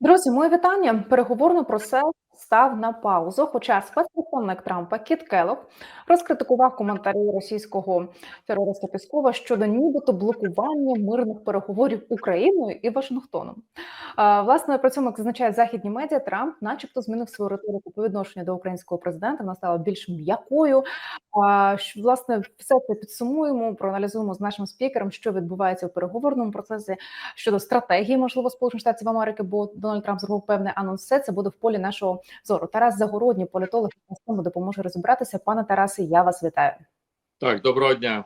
Друзі, моє вітання. Переговорний процес став на паузу. Хоча спецпредставник Трампа Кіт Келлог розкритикував коментарі російського терориста Піскова щодо нібито блокування мирних переговорів Україною і Вашингтоном. Власне, при цьому як зазначають західні медіа, Трамп, начебто, змінив свою риторику по відношенню до українського президента. Вона стала більш м'якою. Власне, все це підсумуємо, проаналізуємо з нашим спікером, що відбувається у переговорному процесі щодо стратегії, можливо, Сполучених Штатів Америки, бо Дональд Трамп зробив певний анонс. Все це буде в полі нашого зору. Тарас Загородній, політолог, цьому допоможе розібратися. Пане Тарасе, я вас вітаю. Так, доброго дня.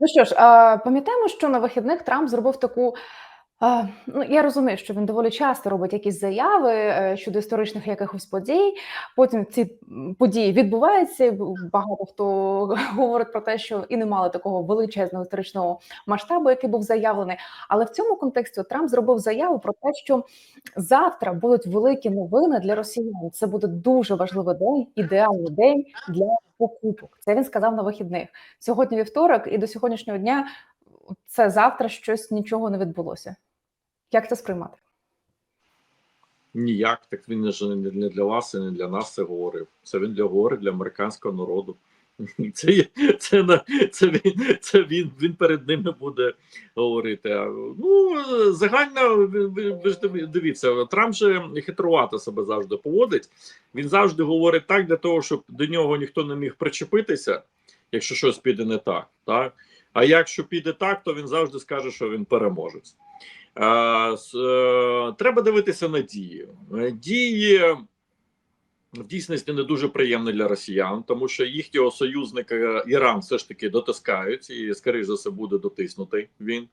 Ну що ж, пам'ятаємо, що на вихідних Трамп зробив таку. Ну, я розумію, що він доволі часто робить якісь заяви е, щодо історичних якихось подій. Потім ці події відбуваються. Багато хто говорить про те, що і не мали такого величезного історичного масштабу, який був заявлений. Але в цьому контексті Трамп зробив заяву про те, що завтра будуть великі новини для росіян. Це буде дуже важливий день, ідеальний день для покупок. Це він сказав на вихідних. Сьогодні вівторок, і до сьогоднішнього дня це завтра щось нічого не відбулося. Як це сприймати? Ніяк, так він же не для вас і не для нас це говорив. Це він для говорить для американського народу. Це це, це, він, це він, він перед ними буде говорити. Ну, загально, ви, ви ж дивіться, Трамп же хитрувато себе завжди поводить. Він завжди говорить так для того, щоб до нього ніхто не міг причепитися, якщо щось піде не так. так? А якщо піде так, то він завжди скаже, що він переможець. Е, е, Треба дивитися на дії. Е, Дії в дійсності не дуже приємні для росіян, тому що їхнього союзника Іран все ж таки дотискають, і, скоріш за все, буде дотиснутий він.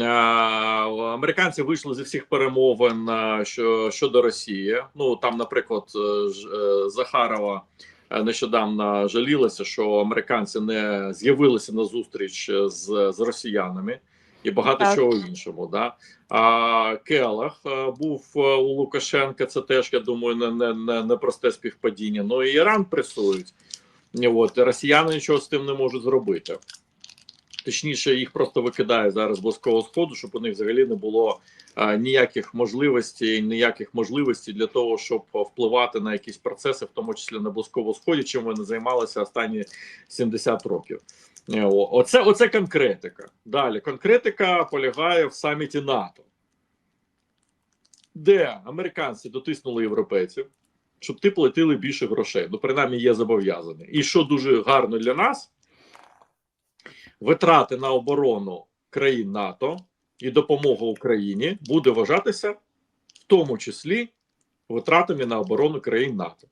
Е, Американці вийшли зі всіх перемовин е, що, щодо Росії. Ну там, наприклад, е, е, Захарова е, нещодавно жалілася, що американці не з'явилися на зустріч з, з росіянами і багато Так. чого іншому. Да? А Келах е, був е, у Лукашенка. Це теж я думаю, не, не, не, не просте співпадіння. Ну і Іран пресують. От росіяни нічого з тим не можуть зробити. Точніше, їх просто викидає зараз близького сходу, щоб у них взагалі не було е, ніяких можливостей, ніяких можливостей для того, щоб впливати на якісь процеси, в тому числі на близькому сході, чим вони займалися останні 70 років. Оце, оце конкретика. Далі конкретика полягає в саміті НАТО, де американці дотиснули європейців, щоб ті платили більше грошей. Ну, принаймні, є зобов'язані. І що дуже гарно для нас, витрати на оборону країн НАТО і допомога Україні буде вважатися в тому числі витратами на оборону країн НАТО.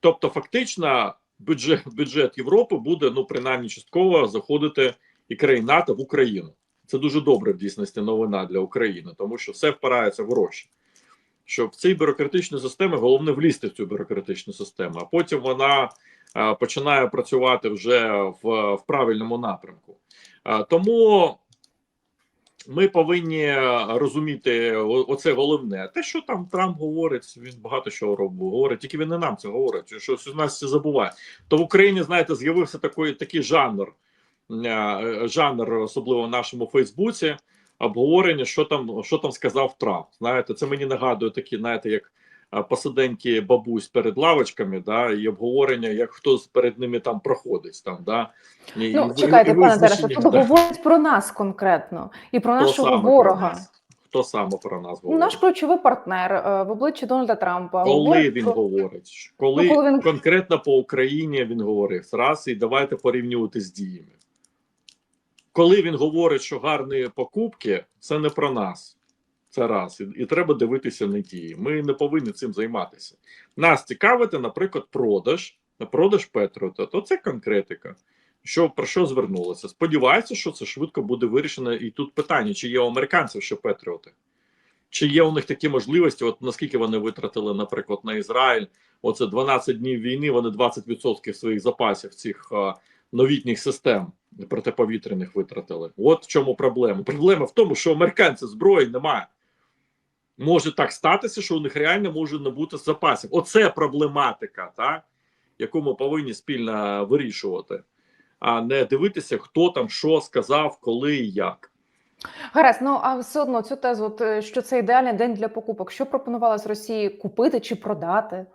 Тобто, фактично, бюджет, бюджет Європи буде ну принаймні частково заходити і країн НАТО в Україну. Це дуже добре в дійсності новина для України, тому що все впирається в гроші. Що в цій бюрократичній системі головне влізти в цю бюрократичну систему, а потім вона е, починає працювати вже в, в правильному напрямку. Е, тому ми повинні розуміти оце головне. Те, що там Трамп говорить, він багато чого робить, говорить, тільки він не нам це говорить. Щось у нас все забуває. То в Україні, знаєте, з'явився такий, такий жанр, е, жанр, особливо в нашому Фейсбуці, обговорення, що там, що там сказав Трамп. Знаєте, це мені нагадує такі, знаєте, як е, посиденьки бабусь перед лавочками, да, і обговорення, як хтось перед ними там проходить. Там, да, і, Ну і- чекайте, і пане Тарасе, тут да. говорять про нас конкретно і про Хто нашого про ворога. Хто саме про нас Ну, говорить? наш ключовий партнер е, в обличчі Дональда Трампа. Коли говорить він про- говорить? Коли, Ну, коли він- конкретно по Україні він говорив раз, і давайте порівнювати з діями. Коли він говорить, що гарні покупки, це не про нас. Це раз. І, і треба дивитися на дії. Ми не повинні цим займатися. Нас цікавити, наприклад, продаж, продаж Петріота, то це конкретика. Що про що звернулося? Сподіваюся, що це швидко буде вирішено. І тут питання: чи є у американців ще Петріоти? Чи є у них такі можливості? От наскільки вони витратили, наприклад, на Ізраїль? Оце 12 днів війни. Вони 20% своїх запасів цих а, новітніх систем протиповітряних витратили. От в чому проблема. Проблема в тому, що американців зброї немає. Може так статися, що у них реально може не бути запасів. Оце проблематика, так? яку ми повинні спільно вирішувати, а не дивитися, хто там що сказав, коли і як. Гаразд, ну а все одно цю тезу, от, е, що це ідеальний день для покупок. Що пропонувалось Росії купити чи продати?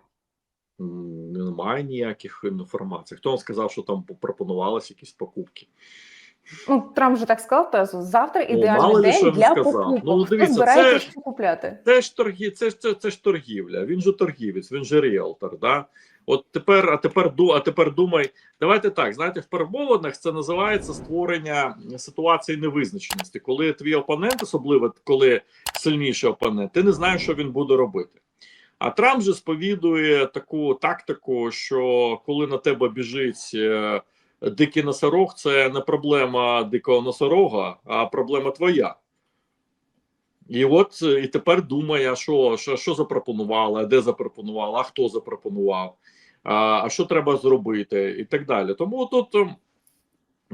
Немає ніяких інформацій. Хто вам сказав, що там пропонувалися якісь покупки? Ну, Трамп же так сказав тезу. Завтра ідеальний що день для сказав. покупок. Ну, Хто дивіться, збирається це- що купляти? Це ж торгі, це ж це, це ж торгівля. Він же торгівець, він же ріелтор. Да? От тепер, а тепер ду, а тепер думай. Давайте так. Знаєте, в перемовинах це називається створення ситуації невизначеності, коли твій опонент, особливо коли сильніший опонент, ти не знаєш, що він буде робити. А Трамп же сповідує таку тактику, що коли на тебе біжить е, дикий носорог, це не проблема дикого носорога, а проблема твоя. І от е, і тепер думає, що, що, що запропонували, де запропонували, а хто запропонував, а, а що треба зробити, і так далі. Тому тут ем,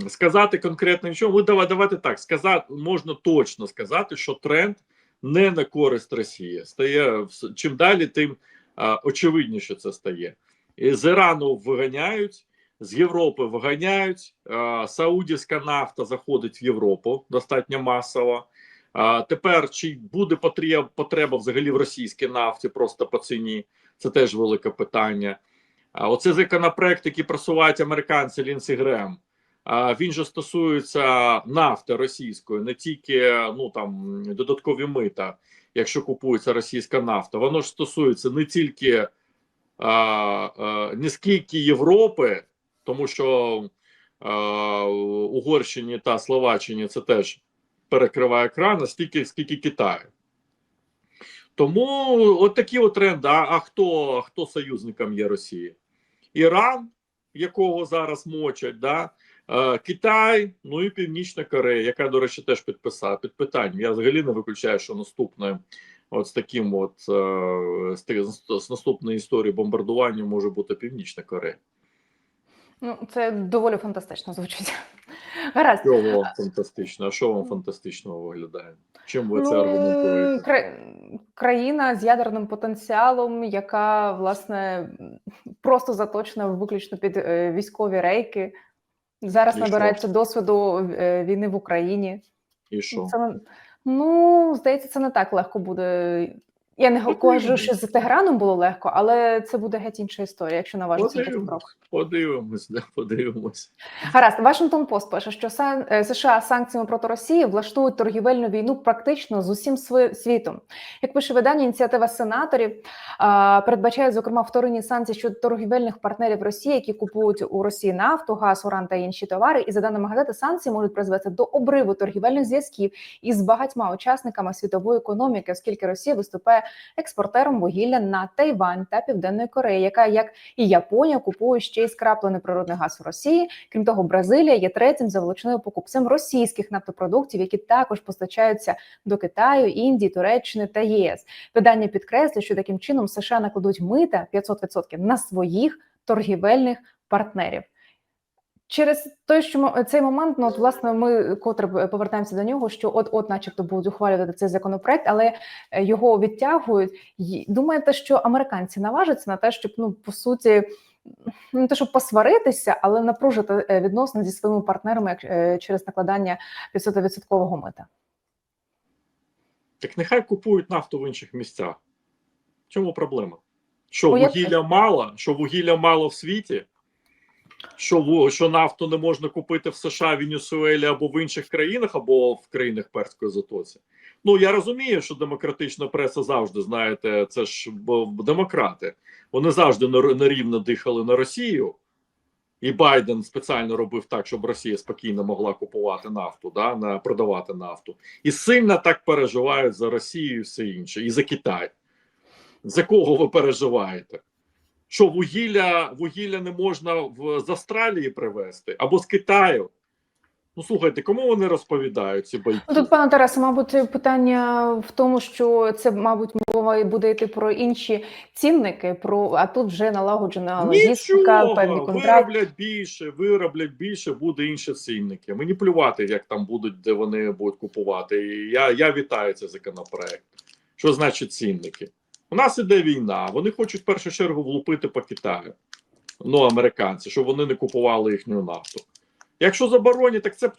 сказати конкретно нічого, ми давай, давайте так сказати, можна точно сказати, що тренд не на користь Росії. Стає чим далі, тим а, очевидніше це стає. І з Ірану виганяють, з Європи виганяють. Саудівська нафта заходить в Європу достатньо масово. Тепер чи буде потреба взагалі в російській нафті просто по ціні? Це теж велике питання. Оце законопроект, який просувають американці Лінсі Грем. Він же стосується нафти російської, не тільки ну там додаткові мита, якщо купується російська нафта. Воно ж стосується не тільки а, а, не скільки Європи, тому що а, Угорщині та Словаччині це теж перекриває екран, а стільки, скільки Китаю. Тому от такі от тренди. А, а хто, хто союзником є Росії? Іран, якого зараз мочать, да? е, Китай, ну і Північна Корея, яка, до речі, теж підписала під питанням. Я взагалі не виключаю, що наступне, от з таким от е, з наступної історії бомбардування може бути Північна Корея. Ну, це доволі фантастично звучить. Гаразд. Що вам фантастично? А що вам фантастичного виглядає? Чим ви це Ну, аргументуєте? кра- країна з ядерним потенціалом, яка власне просто заточена виключно під е, військові рейки. Зараз І що? набирається досвіду е, війни в Україні. І що? Це ну здається, це не так легко буде. Я не кажу, що з Теграном було легко, але це буде геть інша історія, якщо наважиться на крок. Подивимось, да, подивимось. Гаразд, Вашингтон Пост пише, що е, США санкціями проти Росії влаштують торгівельну війну практично з усім світом. Як пише видання, ініціатива сенаторів передбачає зокрема вторинні санкції щодо торгівельних партнерів Росії, які купують у Росії нафту, газ, уран та інші товари. І за даними газети, санкції можуть призвести до обриву торгівельних зв'язків із багатьма учасниками світової економіки, оскільки Росія виступає експортером вугілля на Тайвань та Південної Кореї, яка як і Японія купує ще й скраплений природний газ у Росії. Крім того, Бразилія є третім за величиною покупцем російських нафтопродуктів, які також постачаються до Китаю, Індії, Туреччини та єС. Видання підкреслює, що таким чином США накладуть мита 500% на своїх торгівельних партнерів. Через той, що цей момент, ну от власне, ми котре повертаємося до нього, що от, от, начебто, будуть ухвалювати цей законопроект, але е, його відтягують. Думаєте, що американці наважаться на те, щоб ну по суті не те, щоб посваритися, але напружити е, відносини зі своїми партнерами як е, через накладання 500-відсоткового мита? Так нехай купують нафту в інших місцях. В чому проблема? Що вугілля мало? Що вугілля мало в світі? Що, що нафту не можна купити в США, Венесуелі або в інших країнах, або в країнах Перської затоці? Ну я розумію, що демократична преса завжди знаєте, це ж демократи. Вони завжди нерівно дихали на Росію, і Байден спеціально робив так, щоб Росія спокійно могла купувати нафту, да, на продавати нафту, і сильно так переживають за Росію і все інше, і за Китай. За кого ви переживаєте? Що вугілля вугілля не можна в з Австралії привезти або з Китаю? Ну слухайте, кому вони розповідають ці байки? Ну, тут, пане Тарасе, мабуть, питання в тому, що це, мабуть, мова буде йти про інші цінники, про а тут вже налагоджена логістика, певні контракти. вироблять більше, вироблять більше, буде інші цінники. Мені плювати, як там будуть, де вони будуть купувати. І я, я вітаю цей законопроект. Що значить цінники? У нас іде війна. Вони хочуть в першу чергу влупити по Китаю. Ну, американці, щоб вони не купували їхню нафту. Якщо заборонять, так це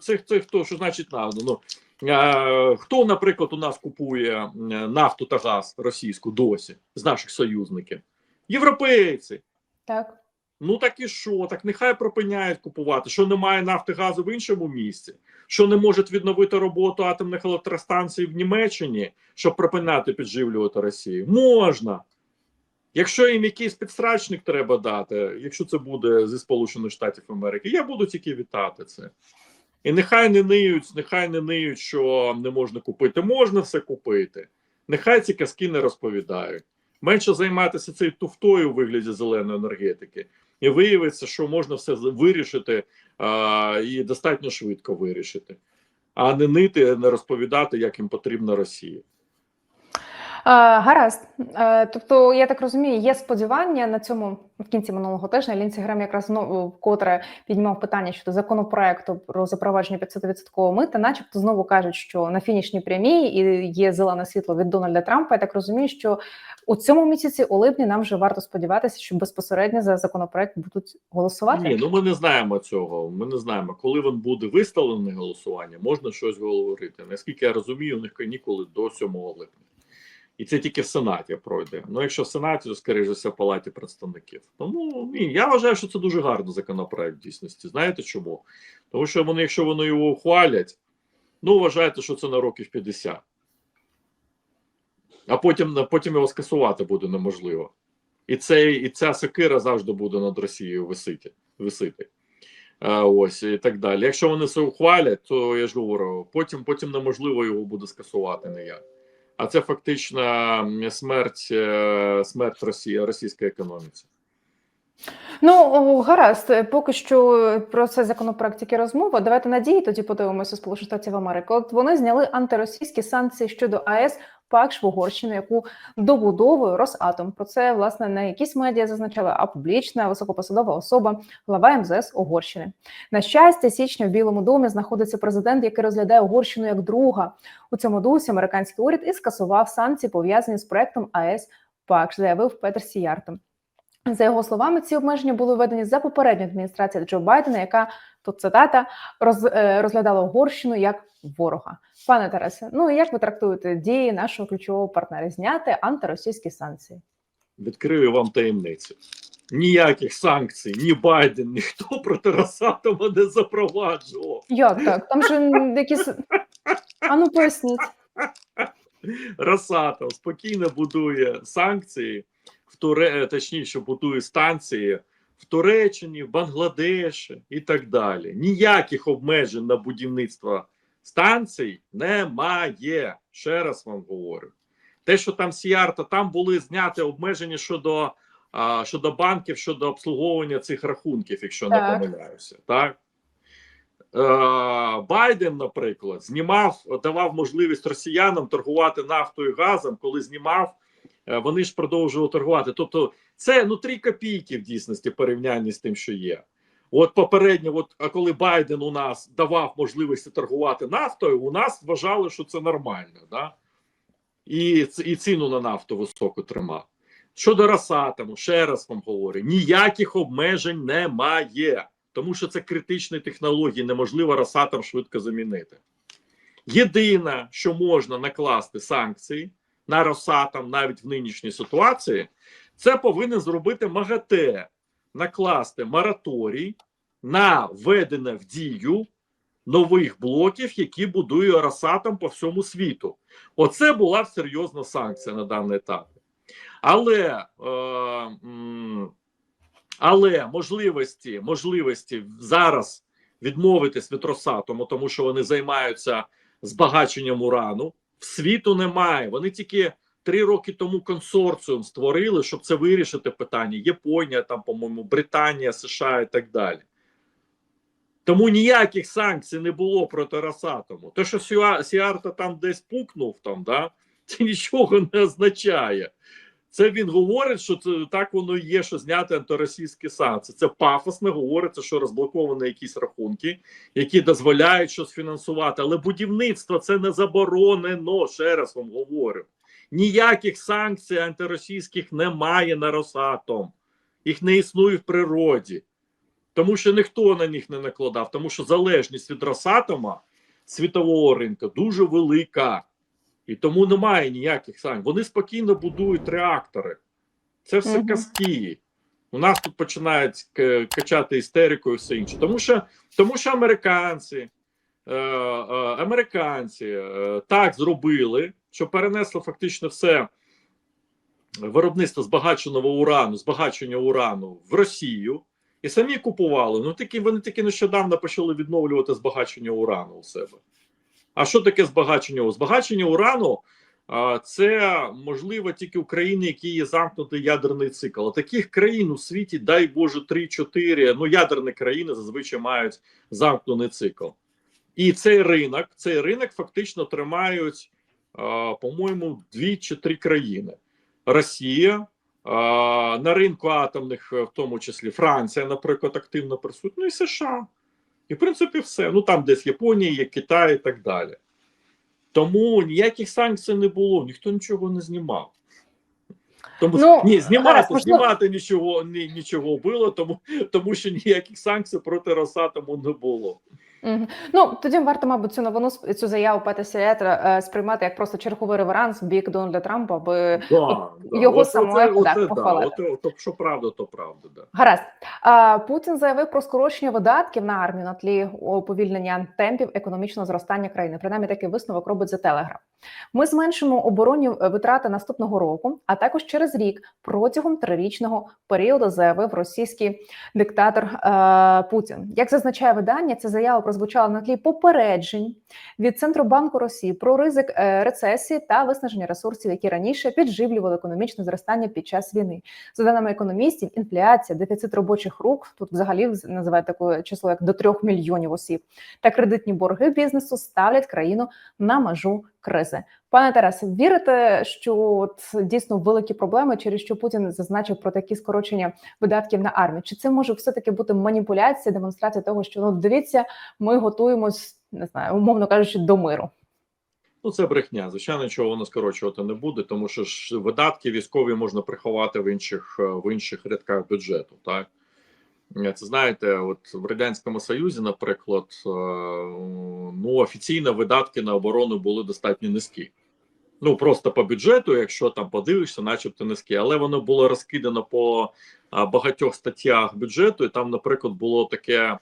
це, це хто, що значить надо? Ну, е, хто, наприклад, у нас купує нафту та газ російську досі з наших союзників? Європейці. Так. Ну так і що? Так нехай припиняють купувати. Що немає нафти газу в іншому місці, що не можуть відновити роботу атомних електростанцій в Німеччині, щоб припиняти підживлювати Росію. Можна. Якщо їм якийсь підстрачник треба дати, якщо це буде зі Сполучених Штатів Америки, я буду тільки вітати це. І нехай не ниють, нехай не ниють, що не можна купити. Можна все купити. Нехай ці казки не розповідають. Менше займатися цією туфтою у вигляді зеленої енергетики, і виявиться, що можна все вирішити а, і достатньо швидко вирішити, а не нити, не розповідати, як їм потрібна Росія. Е, Гаразд. Е, Тобто, я так розумію, є сподівання на цьому в кінці минулого тижня. Лінці Грем якраз знову вкотре піднімав питання щодо законопроекту про запровадження 500% мита, начебто знову кажуть, що на фінішній прямій і є зелене світло від Дональда Трампа. Я так розумію, що у цьому місяці, у липні, нам вже варто сподіватися, що безпосередньо за законопроект будуть голосувати. Ні, ну ми не знаємо цього. Ми не знаємо, коли він буде виставлений голосування, можна щось говорити. Наскільки я розумію, у них канікули до 7 липня. І це тільки в Сенаті пройде. Ну, якщо в Сенаті, то скоріше все, в Палаті представників. Тому ні, я вважаю, що це дуже гарний законопроект в дійсності. Знаєте чому? Тому що вони, якщо вони його ухвалять, ну вважайте, що це на років 50. А потім, потім його скасувати буде неможливо. І, цей, і ця сокира завжди буде над Росією висити. висити. А, ось і так далі. Якщо вони це ухвалять, то я ж говорю, потім, потім неможливо його буде скасувати ніяк. А це фактично смерть, е, смерть Росії, російської економіці. Ну гаразд, поки що про цей законопроект тільки розмова. Давайте надії тоді подивимося Сполучених Штатів Америки. От вони зняли антиросійські санкції щодо АЕС ПАКШ в Угорщину, яку добудовує Росатом. Про це власне не якісь медіа зазначали, а публічна високопосадова особа, глава МЗС Угорщини. На щастя, січня в Білому домі знаходиться президент, який розглядає Угорщину як друга. У цьому дусі американський уряд і скасував санкції пов'язані з проектом АЕС ПАКШ, заявив Петер Сіярто. За його словами, ці обмеження були введені за попередньою адміністрацією Джо Байдена, яка тут цитата роз, е, розглядала Угорщину як ворога. Пане Тарасе, ну як ви трактуєте дії нашого ключового партнера зняти антиросійські санкції? Відкрию вам таємницю. Ніяких санкцій, ні Байден, ніхто проти Росатома не запроваджував. Як так? Там же якісь а ну поясніть. Росатом спокійно будує санкції в Туре, точніше, будує станції в Туреччині, в Бангладеші і так далі. Ніяких обмежень на будівництво станцій немає. Ще раз вам говорю. Те, що там Сіарта, там були зняті обмеження щодо, а, щодо банків, щодо обслуговування цих рахунків, якщо не Так. помиляюся. Так? Е, Байден, наприклад, знімав, давав можливість росіянам торгувати нафтою і газом, коли знімав, е, вони ж продовжували торгувати. Тобто, це ну 3 копійки в дійсності порівнянні з тим, що є. От попередньо, от а коли Байден у нас давав можливості торгувати нафтою, у нас вважали, що це нормально, да? і, і ціну на нафту високо тримав. Щодо Росатому, ще раз вам говорю: ніяких обмежень немає тому що це критичні технології, неможливо Росатом швидко замінити. Єдине, що можна накласти санкції на Росатом навіть в нинішній ситуації, це повинен зробити МАГАТЕ, накласти мораторій на введення в дію нових блоків, які будує Росатом по всьому світу. Оце була серйозна санкція на даний етап. Але е, але можливості, можливості зараз відмовитись від Росатому, тому що вони займаються збагаченням урану, в світу немає. Вони тільки три роки тому консорціум створили, щоб це вирішити питання. Японія, там, по-моєму, Британія, США і так далі. Тому ніяких санкцій не було проти Росатому. Те, що Сіарта там десь пукнув, там, да, це нічого не означає. Це він говорить, що це так воно і є, що зняти антиросійські санкції. Це пафосно говориться, що розблоковані якісь рахунки, які дозволяють щось фінансувати. Але будівництво це не заборонено. Ще раз вам говорю. Ніяких санкцій антиросійських немає на Росатом. Їх не існує в природі. Тому що ніхто на них не накладав, тому що залежність від Росатома світового ринку дуже велика. І тому немає ніяких санкцій. Вони спокійно будують реактори. Це все Мгм. казки. У нас тут починають качати істерику і все інше. Тому що, тому що американці, е, е, американці е, так зробили, що перенесли фактично все виробництво збагаченого урану, збагачення урану в Росію. І самі купували. Ну такі вони таки нещодавно почали відновлювати збагачення урану у себе. А що таке збагачення? Збагачення урану це можливо тільки в країни, які є замкнутий ядерний цикл. А таких країн у світі, дай Боже, 3-4, ну ядерні країни зазвичай мають замкнений цикл. І цей ринок, цей ринок фактично тримають, по-моєму, дві чи три країни: Росія. На ринку атомних, в тому числі Франція, наприклад, активно присутня, ну і США. І в принципі все. Ну там десь Японія, є Китай і так далі. Тому ніяких санкцій не було, ніхто нічого не знімав. Тому Ну, ні, знімати, можливо- знімати нічого ні, нічого було, тому, тому що ніяких санкцій проти Росатому не було. Ну тоді варто, мабуть, цю новину цю заяву Пета Сієтра е, сприймати як просто черговий реверанс в бік Дональда Трампа, аби Да, його самого да. похвалити. Оте- то, що правда, то правда. Да. Гаразд. А, Путін заявив про скорочення видатків на армію на тлі уповільнення темпів економічного зростання країни. Принаймні такий висновок робить The Telegraph. Ми зменшимо оборонні е, витрати наступного року, а також через рік протягом трирічного періоду заявив російський диктатор е, Путін. Як зазначає видання, ця заява прозвучала на тлі попереджень від Центробанку Росії про ризик е, рецесії та виснаження ресурсів, які раніше підживлювали економічне зростання під час війни. За даними економістів, інфляція, дефіцит робочих рук тут взагалі називають таке число як до трьох мільйонів осіб, та кредитні борги бізнесу ставлять країну на межу кризи. Пане Тарасе, вірите, що от дійсно великі проблеми, через що Путін зазначив про такі скорочення видатків на армію? Чи це може все таки бути маніпуляція, демонстрація того, що ну дивіться, ми готуємось, не знаю, умовно кажучи, до миру? Ну, це брехня. Звичайно, чого воно скорочувати не буде, тому що ж видатки військові можна приховати в інших е, в інших рядках бюджету. Так це знаєте, от в радянському союзі, наприклад, е, ну офіційно видатки на оборону були достатньо низькі. Ну просто по бюджету, якщо там подивишся, начебто низькі, але воно було розкидано по багатьох статтях бюджету, і там, наприклад, було таке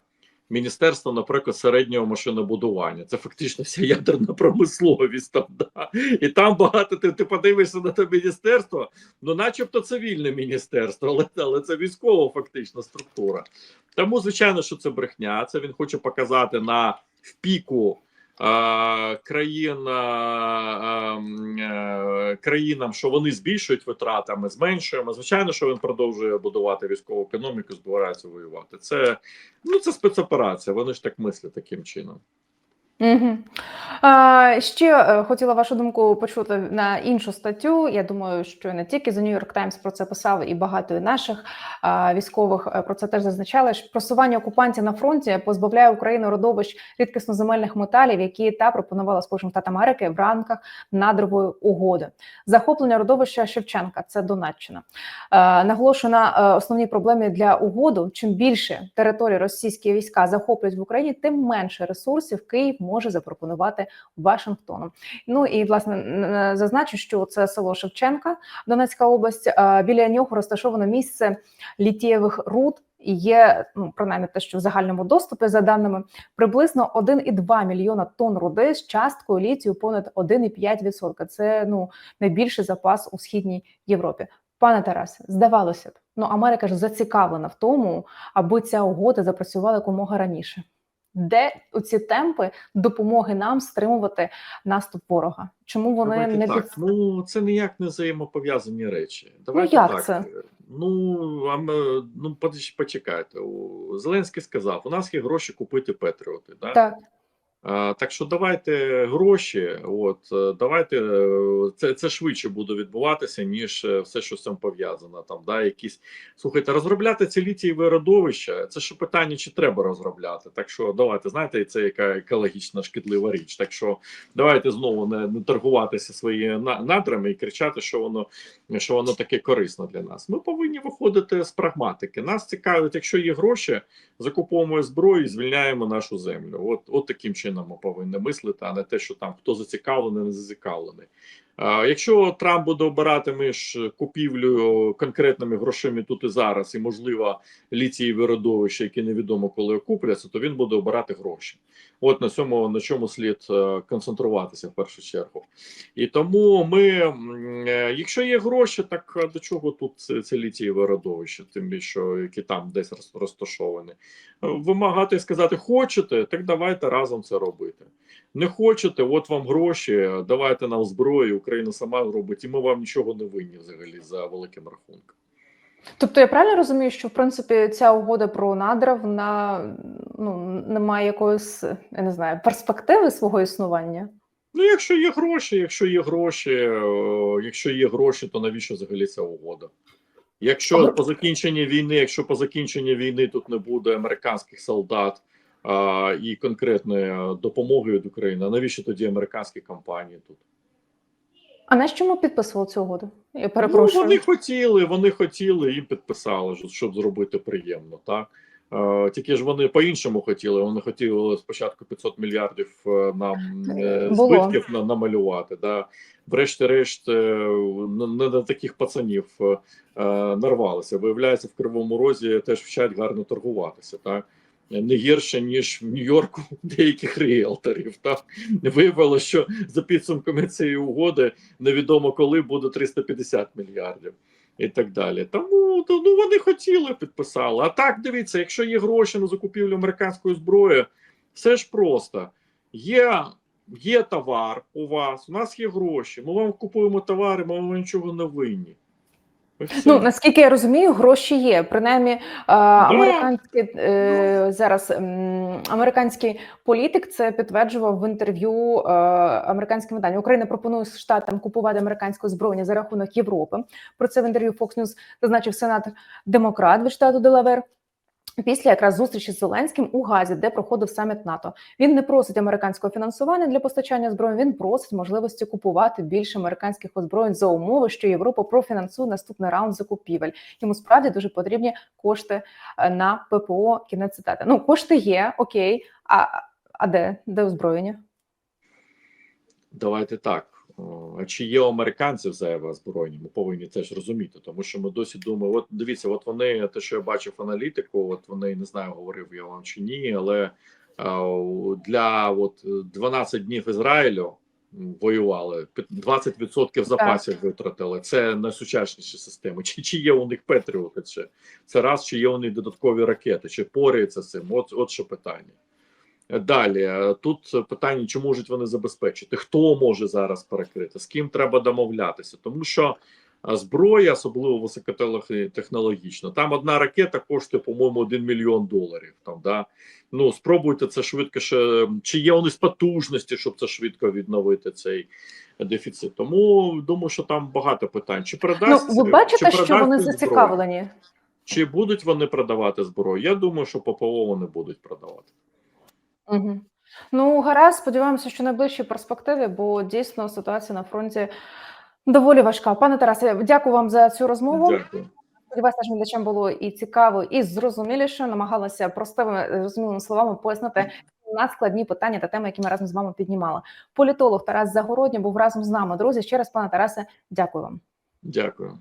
міністерство, наприклад, середнього машинобудування. Це фактично вся ядерна промисловість. Там, да. І там багато ти, ти подивишся на те міністерство, ну, начебто, цивільне міністерство, але, але це військова фактично структура. Тому, звичайно, що це брехня. Це він хоче показати на в піку. Країн е, країнам, що вони збільшують витрати, а ми зменшуємо. Звичайно, що він продовжує будувати військову економіку, збирається воювати. Це ну це спецоперація. Вони ж так мислять таким чином. Угу. А, ще е, хотіла вашу думку почути на іншу статтю. Я думаю, що не тільки The New York Times про це писав, і багато наших а, військових е, про це теж зазначали. що Просування окупантів на фронті позбавляє Україну родовищ рідкісноземельних металів, які та пропонувала Сполучені Штати Америки в рамках надрової угоди. Захоплення родовища Шевченка це Донеччина. Е, наголошую на основній проблемі для угоду. Чим більше території російські війська захоплюють в Україні, тим менше ресурсів Київ може запропонувати Вашингтону. Ну і власне зазначу, що це село Шевченка, Донецька область. Біля нього розташовано місце літієвих руд. І є ну принаймні те, що в загальному доступі за даними приблизно 1,2 мільйона тонн руди з часткою літію понад 1,5%. Це ну найбільший запас у східній Європі. Пане Тарасе, здавалося б, ну Америка ж зацікавлена в тому, аби ця угода запрацювала якомога раніше. Де оці темпи допомоги нам стримувати наступ ворога? Чому вони Давайте не так. під... Ну це ніяк не взаємопов'язані речі. Давайте як так. це? Ну а ми, ну почекайте. Зеленський сказав: у нас є гроші купити Петріоти. Да? так? Е, Так що давайте гроші. От е, давайте е, це, це швидше буде відбуватися, ніж все, що з цим пов'язано. Там да, якісь слухайте, розробляти ці літієві родовища. Це ж питання, чи треба розробляти. Так що давайте знаєте, це яка екологічна шкідлива річ. Так що давайте знову не, не торгуватися свої на- надрами і кричати, що воно що воно таке корисно для нас. Ми повинні виходити з прагматики. Нас цікавить, якщо є гроші, закуповуємо зброю і звільняємо нашу землю. От, от таким чином ми повинні мислити, а не те, що там хто зацікавлений, не зацікавлений. Якщо Трамп буде обирати між купівлею конкретними грошима тут і зараз, і можливо ліцієві родовища, які невідомо коли окупляться, то він буде обирати гроші. От на цьому на чому слід е, концентруватися в першу чергу. І тому ми, е, якщо є гроші, так до чого тут це, це літієве родовище, тим більше, які там десь розташовані. Вимагати і сказати, хочете, так давайте разом це робити. Не хочете, от вам гроші, давайте нам зброю, Україна сама робить, і ми вам нічого не винні взагалі за великим рахунком. Тобто я правильно розумію, що в принципі ця угода про надра вона ну не має якоїсь, я не знаю, перспективи свого існування? Ну, якщо є гроші, якщо є гроші, якщо є гроші, то навіщо взагалі ця угода? Якщо Але- по закінченні війни, якщо по закінченні війни тут не буде американських солдат а, і конкретної е, допомоги від України, а навіщо тоді американські компанії тут? А на що ми підписували цю угоду? Я Ну, перепрошую. вони хотіли, вони хотіли і підписали, щоб зробити приємно, так? Е, тільки ж вони по-іншому хотіли. Вони хотіли спочатку 500 мільярдів е, нам е, Було. збитків намалювати. Да? Врешті-решт, не на таких пацанів нарвалися. Виявляється, в Кривому Розі теж вчать гарно торгуватися. Так? Не гірше, ніж в Нью-Йорку деяких ріелторів. Так? Виявилося, що за підсумками цієї угоди невідомо коли буде 350 мільярдів і так далі. Тому то, ну вони хотіли підписали. А так дивіться, якщо є гроші на закупівлю американської зброї, все ж просто є. Є товар у вас, у нас є гроші. Ми вам купуємо товари, ми вам нічого не винні. Ну наскільки я розумію, гроші є. Принаймні, е, американський е, зараз американський політик це підтверджував в інтерв'ю е, американським виданням. Україна пропонує штатам купувати американське озброєння за рахунок Європи. Про це в інтерв'ю Fox News зазначив сенатор демократ від штату Делавер. Після якраз зустрічі з Зеленським у Газі, де проходив саміт НАТО, він не просить американського фінансування для постачання зброї. Він просить можливості купувати більше американських озброєнь за умови, що Європа профінансує наступний раунд закупівель. Йому справді дуже потрібні кошти е, на ППО. Кінець цитати. Ну кошти є, окей. А, а де? Де озброєння? Давайте так. А чи є у американців зайве озброєння? Ми повинні теж розуміти, тому що ми досі думаємо, от дивіться, от вони, те, що я бачив аналітику, от вони не знаю, говорив я вам чи ні, але для от 12 днів Ізраїлю воювали, під- 20% запасів витратили. Це найсучасніші системи. Чи, чи є у них Петріоти? Це раз, чи є у них додаткові ракети, чи поряться з цим? От, от що питання. Далі е, тут питання, чи можуть вони забезпечити, хто може зараз перекрити, з ким треба домовлятися, тому що е, зброя, особливо високотехнологічна, там одна ракета коштує, по-моєму, 1 мільйон доларів. Там да ну спробуйте це швидко. ще, Чи є у них потужності, щоб це швидко відновити цей дефіцит? Тому думаю, що там багато питань. Чи Ну ви бачите, чи що передасть вони зброю? зацікавлені. Чи будуть вони продавати зброю? Я думаю, що ППО вони будуть продавати. Угу. Ну, гаразд, сподіваємося, що найближчій перспективі, бо дійсно ситуація на фронті доволі важка. Пане Тарасе, дякую вам за цю розмову. Дякую. Сподіваюся, нашим глядачам було і цікаво, і зрозуміліше. Намагалася простими е, зрозумілими словами пояснити надскладні питання та теми, які ми разом з вами піднімали. Політолог Тарас Загородній був разом з нами. Друзі, ще раз, пане Тарасе, дякую вам. Дякую.